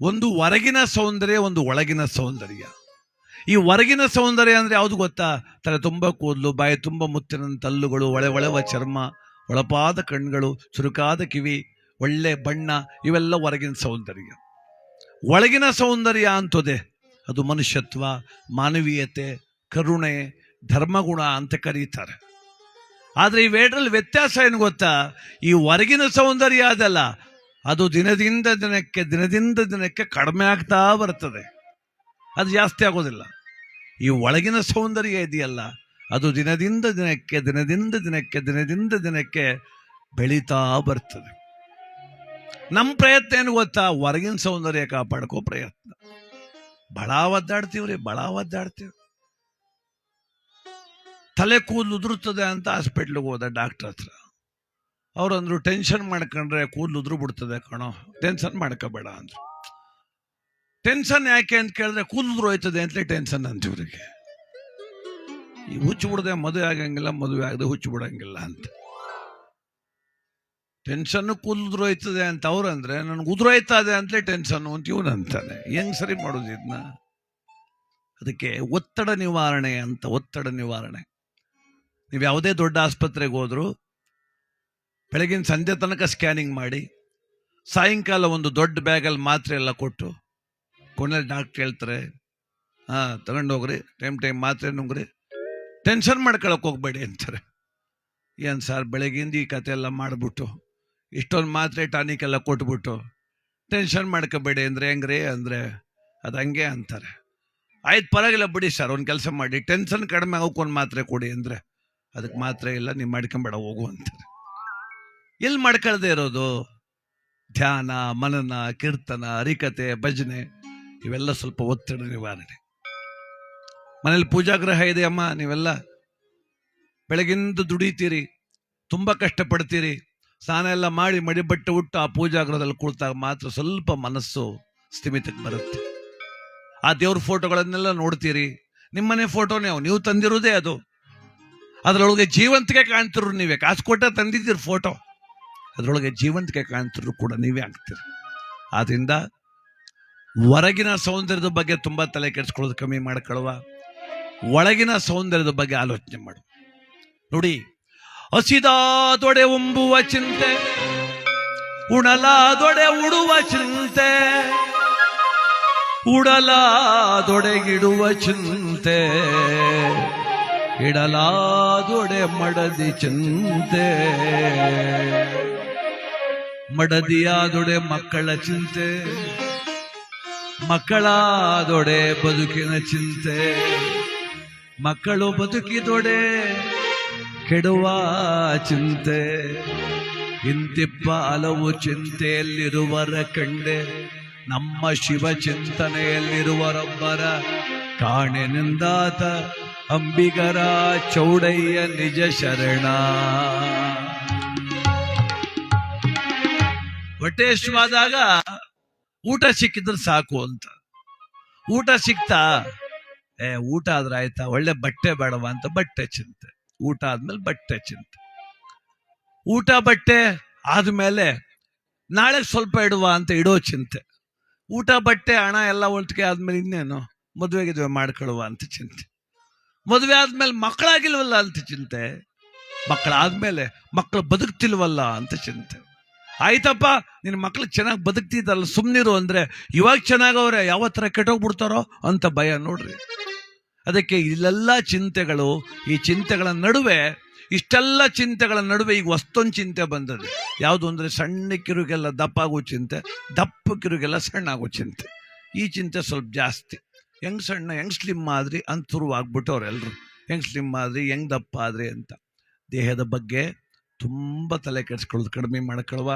ಒಂದು ಹೊರಗಿನ ಸೌಂದರ್ಯ, ಒಂದು ಒಳಗಿನ ಸೌಂದರ್ಯ. ಈ ಹೊರಗಿನ ಸೌಂದರ್ಯ ಅಂದರೆ ಯಾವುದು ಗೊತ್ತಾ? ತಲೆ ತುಂಬ ಕೂದಲು, ಬಾಯಿ ತುಂಬ ಮುತ್ತಿನ ತಲ್ಲುಗಳು, ಒಳೆ ಒಳವ ಚರ್ಮ, ಒಳಪಾದ ಕಣ್ಗಳು ಚುರುಕಾದ ಕಿವಿ, ಒಳ್ಳೆ ಬಣ್ಣ, ಇವೆಲ್ಲ ಹೊರಗಿನ ಸೌಂದರ್ಯ. ಒಳಗಿನ ಸೌಂದರ್ಯ ಅಂತದೆ ಅದು ಮನುಷ್ಯತ್ವ, ಮಾನವೀಯತೆ, ಕರುಣೆ, ಧರ್ಮಗುಣ ಅಂತ ಕರೀತಾರೆ. ಆದರೆ ಇವೆರಡರಲ್ಲಿ ವ್ಯತ್ಯಾಸ ಏನು ಗೊತ್ತಾ? ಈ ಹೊರಗಿನ ಸೌಂದರ್ಯ ಅದಲ್ಲ. ಅದು ದಿನದಿಂದ ದಿನಕ್ಕೆ ದಿನದಿಂದ ದಿನಕ್ಕೆ ಕಡಿಮೆ ಆಗ್ತಾ ಬರ್ತದೆ. ಅದು ಜಾಸ್ತಿ ಆಗೋದಿಲ್ಲ. ಈ ಒಳಗಿನ ಸೌಂದರ್ಯ ಇದೆಯಲ್ಲ, ಅದು ದಿನದಿಂದ ದಿನಕ್ಕೆ ದಿನದಿಂದ ದಿನಕ್ಕೆ ದಿನದಿಂದ ದಿನಕ್ಕೆ ಬೆಳೀತಾ ಬರ್ತದೆ. ನಮ್ಮ ಪ್ರಯತ್ನ ಏನು ಗೊತ್ತಾ? ಹೊರಗಿನ ಸೌಂದರ್ಯ ಕಾಪಾಡ್ಕೋ ಪ್ರಯತ್ನ. ಬಹಳ ಒದ್ದಾಡ್ತೀವ್ರಿ, ಬಹಳ ಒದ್ದಾಡ್ತೀವಿ ತಲೆ ಕೂದಲು ಉದುರುತ್ತದೆ ಅಂತ ಹಾಸ್ಪಿಟ್ಲಿಗೆ ಹೋದ ಡಾಕ್ಟರ್ ಹತ್ರ. ಅವ್ರಂದ್ರು ಟೆನ್ಷನ್ ಮಾಡ್ಕೊಂಡ್ರೆ ಕೂದಲು ಉದ್ರು ಬಿಡ್ತದೆ ಕಣೋ. ಟೆನ್ಷನ್ ಮಾಡ್ಕೋಬೇಡ ಅಂದ್ರು. ಟೆನ್ಷನ್ ಯಾಕೆ ಅಂತ ಕೇಳಿದ್ರೆ ಕೂದಲು ಹೋಯ್ತದೆ ಅಂತಲೇ ಟೆನ್ಷನ್ ಅಂತ ಇವರಿಗೆ. ಈ ಹುಚ್ಚು ಬಿಡದೆ ಮದುವೆ ಆಗಂಗಿಲ್ಲ, ಮದುವೆ ಆಗದೆ ಹುಚ್ಚು ಬಿಡಂಗಿಲ್ಲ ಅಂತ. ಟೆನ್ಷನ್ ಕೂದಲು ಹೋಯ್ತದೆ ಅಂತ ಅವ್ರಂದ್ರೆ ನನ್ಗೆ ಹೋಯ್ತದೆ ಅಂತಲೇ ಟೆನ್ಷನ್ ಅಂತ ಇವನು ಅಂತಾನೆ. ಹೆಂಗ್ ಸರಿ ಮಾಡೋದು ಇದನ್ನ ಅದಕ್ಕೆ ಒತ್ತಡ ನಿವಾರಣೆ ಅಂತ, ಒತ್ತಡ ನಿವಾರಣೆ. ನೀವು ಯಾವುದೇ ದೊಡ್ಡ ಆಸ್ಪತ್ರೆಗೆ ಹೋದ್ರು ಬೆಳಗಿನ ಸಂಜೆ ತನಕ ಸ್ಕ್ಯಾನಿಂಗ್ ಮಾಡಿ, ಸಾಯಂಕಾಲ ಒಂದು ದೊಡ್ಡ ಬ್ಯಾಗಲ್ಲಿ ಮಾತ್ರೆ ಎಲ್ಲ ಕೊಟ್ಟು, ಕೊನೆಯಲ್ಲಿ ಡಾಕ್ಟ್ರ್ ಹೇಳ್ತಾರೆ ಹಾಂ ತಗೊಂಡೋಗ್ರಿ ಟೈಮ್ ಟೈಮ್ ಮಾತ್ರೆ ನುಂಗ್ರಿ, ಟೆನ್ಷನ್ ಮಾಡ್ಕೊಳಕ್ ಹೋಗ್ಬೇಡಿ ಅಂತಾರೆ. ಏನು ಸರ್, ಬೆಳಗಿಂದ ಈ ಕತೆ ಎಲ್ಲ ಮಾಡಿಬಿಟ್ಟು, ಇಷ್ಟೊಂದು ಮಾತ್ರೆ ಟಾನಿಕ್ ಎಲ್ಲ ಕೊಟ್ಬಿಟ್ಟು, ಟೆನ್ಷನ್ ಮಾಡ್ಕೋಬೇಡಿ ಅಂದರೆ ಹೆಂಗ್ರಿ? ಅಂದರೆ ಅದು ಹಂಗೆ ಅಂತಾರೆ. ಆಯ್ತು, ಪರವಾಗಿಲ್ಲ ಬಿಡಿ ಸರ್, ಒಂದು ಕೆಲಸ ಮಾಡಿ, ಟೆನ್ಷನ್ ಕಡಿಮೆ ಆಗೋಕೆ ಮಾತ್ರೆ ಕೊಡಿ ಅಂದರೆ ಅದಕ್ಕೆ ಮಾತ್ರೆ ಇಲ್ಲ ನೀವು ಮಾಡ್ಕೊಂಬೇಡ, ಹೋಗು ಅಂತಾರೆ. ಎಲ್ಲಿ ಮಾಡ್ಕೊಳ್ದೆ ಇರೋದು? ಧ್ಯಾನ, ಮನನ, ಕೀರ್ತನ, ಹರಿಕತೆ, ಭಜನೆ, ಇವೆಲ್ಲ ಸ್ವಲ್ಪ ಒತ್ತಡ ನಿವಾರಣೆ. ಮನೇಲಿ ಪೂಜಾಗ್ರಹ ಇದೆ ಅಮ್ಮ, ನೀವೆಲ್ಲ ಬೆಳಗಿಂದ ದುಡಿತೀರಿ, ತುಂಬ ಕಷ್ಟಪಡ್ತೀರಿ. ಸ್ನಾನ ಎಲ್ಲ ಮಾಡಿ ಮಡಿಬಟ್ಟೆ ಉಟ್ಟು ಆ ಪೂಜಾಗ್ರಹದಲ್ಲಿ ಕುಳಿತಾಗ ಮಾತ್ರ ಸ್ವಲ್ಪ ಮನಸ್ಸು ಸ್ಥಿಮಿತಕ್ಕೆ ಬರುತ್ತೆ. ಆ ದೇವ್ರ ಫೋಟೋಗಳನ್ನೆಲ್ಲ ನೋಡ್ತೀರಿ. ನಿಮ್ಮನೆ ಫೋಟೋನೇ ಅವು ನೀವು ತಂದಿರೋದೇ ಅದು. ಅದರೊಳಗೆ ಜೀವಂತಿಕೆ ಕಾಣ್ತಿರು ನೀವೇ, ಕಾಸು ಕೊಟ್ಟ ತಂದಿದ್ದೀರಿ ಫೋಟೋ. ಅದರೊಳಗೆ ಜೀವಂತಿಕೆ ಕಾಣ್ತಿದ್ರು ಕೂಡ ನೀವೇ ಆಗ್ತೀರಿ. ಆದ್ದರಿಂದ ಹೊರಗಿನ ಸೌಂದರ್ಯದ ಬಗ್ಗೆ ತುಂಬಾ ತಲೆ ಕೆಡಿಸ್ಕೊಳ್ಳೋದು ಕಮ್ಮಿ ಮಾಡ್ಕೊಳ್ಳುವ, ಒಳಗಿನ ಸೌಂದರ್ಯದ ಬಗ್ಗೆ ಆಲೋಚನೆ ಮಾಡು. ನೋಡಿ ಹಸಿದಾದೊಡೆ ಉಂಬುವ ಚಿಂತೆ ಉಣಲಾದೊಡೆ ಉಡುವ ಚಿಂತೆ ಉಡಲಾದೊಡೆಗಿಡುವ ಚಿಂತೆ ಇಡಲಾದೊಡೆ ಮಡದಿ ಚಿಂತೆ. ಮಡದಿಯಾದೊಡೆ ಮಕ್ಕಳ ಚಿಂತೆ, ಮಕ್ಕಳಾದೊಡೆ ಬದುಕಿನ ಚಿಂತೆ, ಮಕ್ಕಳು ಬದುಕಿದೊಡೆ ಕೆಡುವ ಚಿಂತೆ, ಇಂತಿಪ್ಪ ಹಲವು ಚಿಂತೆಯಲ್ಲಿರುವರ ಕಂಡೆ, ನಮ್ಮ ಶಿವ ಚಿಂತನೆಯಲ್ಲಿರುವರೊಬ್ಬರ ಕಾಣೆನೆಂದಾತ ಅಂಬಿಗರ ಚೌಡಯ್ಯ ನಿಜ ಶರಣ. ಹೊಟ್ಟೆಷ್ಟವಾದಾಗ ಊಟ ಸಿಕ್ಕಿದ್ರೆ ಸಾಕು ಅಂತ. ಊಟ ಸಿಕ್ತಾ, ಏ, ಊಟ ಆದ್ರೆ ಆಯ್ತಾ? ಒಳ್ಳೆ ಬಟ್ಟೆ ಬೇಡವ ಅಂತ ಬಟ್ಟೆ ಚಿಂತೆ. ಊಟ ಆದ್ಮೇಲೆ ಬಟ್ಟೆ ಚಿಂತೆ. ಊಟ, ಬಟ್ಟೆ ಆದ್ಮೇಲೆ ನಾಳೆ ಸ್ವಲ್ಪ ಇಡುವ ಅಂತ ಇಡೋ ಚಿಂತೆ. ಊಟ, ಬಟ್ಟೆ, ಹಣ ಎಲ್ಲ ಒಟ್ಟಿಗೆ ಆದ್ಮೇಲೆ ಇನ್ನೇನು? ಮದುವೆ ಗಿದುವೆ ಮಾಡ್ಕೊಳ್ಳುವ ಅಂತ ಚಿಂತೆ. ಮದುವೆ ಆದ್ಮೇಲೆ ಮಕ್ಕಳಾಗಿಲ್ವಲ್ಲ ಅಂತ ಚಿಂತೆ. ಮಕ್ಕಳಾದ್ಮೇಲೆ ಮಕ್ಕಳು ಬದುಕ್ತಿಲ್ವಲ್ಲ ಅಂತ ಚಿಂತೆ. ಆಯ್ತಪ್ಪ, ನಿನ್ನ ಮಕ್ಳು ಚೆನ್ನಾಗಿ ಬದುಕ್ತಿದ್ದಲ್ಲ ಸುಮ್ಮನಿರು ಅಂದ್ರೆ ಇವಾಗ ಚೆನ್ನಾಗವ್ರೆ ಯಾವತ್ತರ ಕೆಟ್ಟೋಗ್ಬಿಡ್ತಾರೋ ಅಂತ ಭಯ ನೋಡ್ರಿ. ಅದಕ್ಕೆ ಇಲ್ಲೆಲ್ಲ ಚಿಂತೆಗಳು, ಈ ಚಿಂತೆಗಳ ನಡುವೆ, ಇಷ್ಟೆಲ್ಲ ಚಿಂತೆಗಳ ನಡುವೆ ಈಗ ಹೊಸ್ತೊಂದು ಚಿಂತೆ ಬಂದದೆ ಯಾವುದು ಅಂದರೆ ಸಣ್ಣ ಕಿರುಗೆಲ್ಲ ದಪ್ಪ ಆಗೋ ಚಿಂತೆ, ದಪ್ಪ ಕಿರುಗೆಲ್ಲ ಸಣ್ಣ ಆಗೋ ಚಿಂತೆ. ಈ ಚಿಂತೆ ಸ್ವಲ್ಪ ಜಾಸ್ತಿ. ಹೆಂಗ್ ಸಣ್ಣ, ಹೆಂಗ್ ಸ್ಲಿಮ್ ಆದ್ರಿ ಅಂತ ಶುರುವಾಗ್ಬಿಟ್ಟವ್ರು ಎಲ್ಲರೂ ಹೆಂಗ್ ಸ್ಲಿಮ್ ಆದ್ರಿ, ಹೆಂಗ್ ದಪ್ಪ ಆದ್ರಿ ಅಂತ. ದೇಹದ ಬಗ್ಗೆ ತುಂಬ ತಲೆ ಕೆಡಿಸ್ಕೊಳ್ಳೋದು ಕಡಿಮೆ ಮಾಡ್ಕೊಳ್ವ.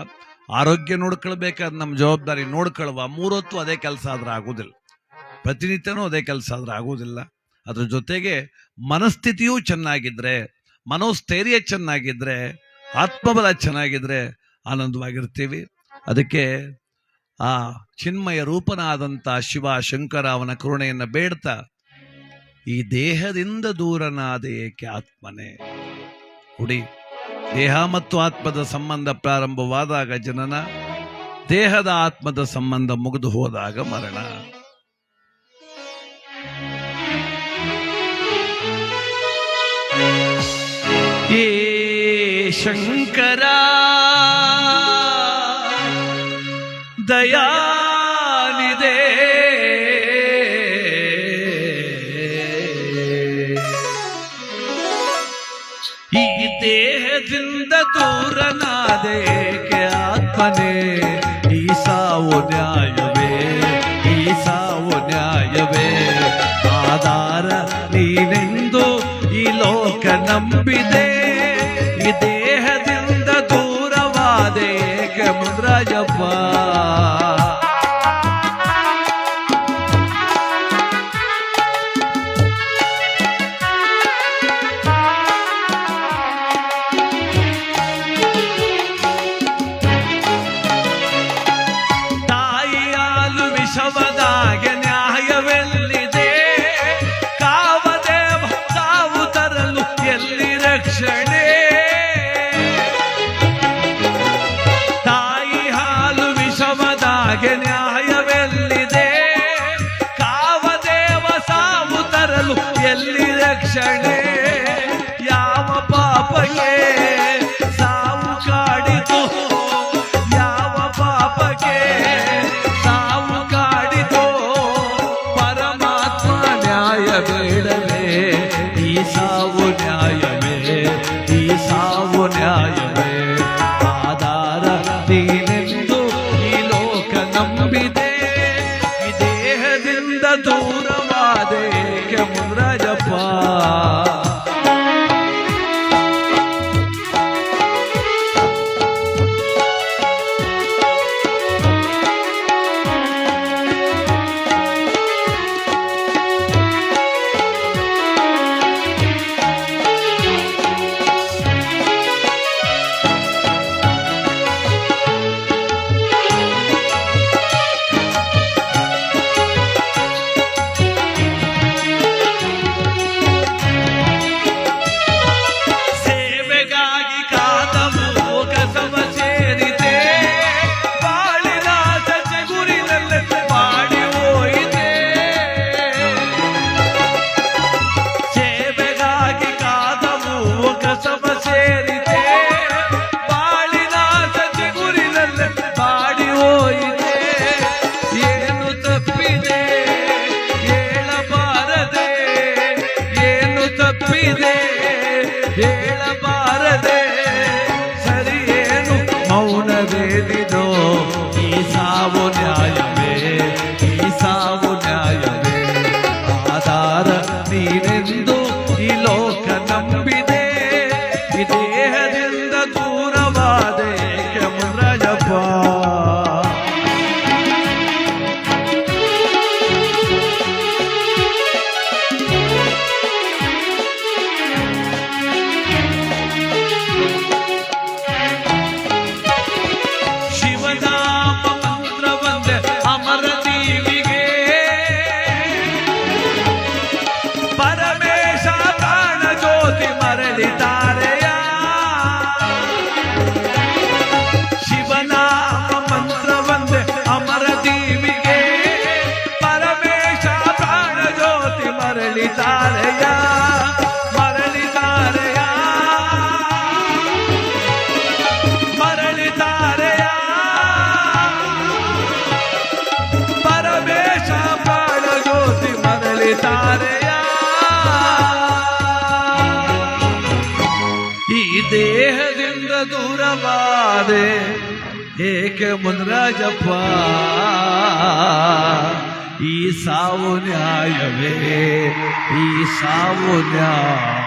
ಆರೋಗ್ಯ ನೋಡ್ಕೊಳ್ಬೇಕಾದ್ರೆ ನಮ್ಮ ಜವಾಬ್ದಾರಿ ನೋಡ್ಕೊಳ್ವ. ಮೂರೊತ್ತು ಅದೇ ಕೆಲಸ ಆದ್ರೆ ಆಗೋದಿಲ್ಲ. ಪ್ರತಿನಿತ್ಯನೂ ಅದೇ ಕೆಲಸ ಆದ್ರೆ ಆಗೋದಿಲ್ಲ. ಅದ್ರ ಜೊತೆಗೆ ಮನಸ್ಥಿತಿಯೂ ಚೆನ್ನಾಗಿದ್ರೆ, ಮನೋಸ್ಥೈರ್ಯ ಚೆನ್ನಾಗಿದ್ರೆ, ಆತ್ಮಬಲ ಚೆನ್ನಾಗಿದ್ರೆ ಆನಂದವಾಗಿರ್ತೀವಿ. ಅದಕ್ಕೆ ಆ ಚಿನ್ಮಯ ರೂಪನಾದಂಥ ಶಿವ ಶಂಕರ ಅವನ ಕರುಣೆಯನ್ನು ಬೇಡ್ತಾ, ಈ ದೇಹದಿಂದ ದೂರನಾದ ಏಕೆ ಆತ್ಮನೇ? ಹುಡಿ ದೇಹ ಮತ್ತು ಆತ್ಮದ ಸಂಬಂಧ ಪ್ರಾರಂಭವಾದಾಗ ಜನನ ದೇಹದ ಆತ್ಮದ ಸಂಬಂಧ ಮುಗಿದು ಹೋದಾಗ ಮರಣ. ಏ ಶಂಕರ! ಜಿಂದ ದೂರನಾದೆ ಆತ್ಮನೇ ಈ ಸಾವು ನ್ಯಾಯವೇ ಈ ಸಾವು ನ್ಯಾಯವೇ ಆಧಾರ ನೀನೆಂದು ಈ ಲೋಕ ನಂಬಿದೆ ಇದೇ ದೂರವಾದೆ ಕೆಮುರಜಪ್ಪ నిండెనో ఈ సావున ಈ ದೇಹದಿಂದ ದೂರವಾದೆ ಏಕೆ ಮುನರಾಜಪ್ಪ ಈ ಸಾವು ನ್ಯಾಯವೇ ಈ ಸಾವು ನ್ಯಾಯವೇ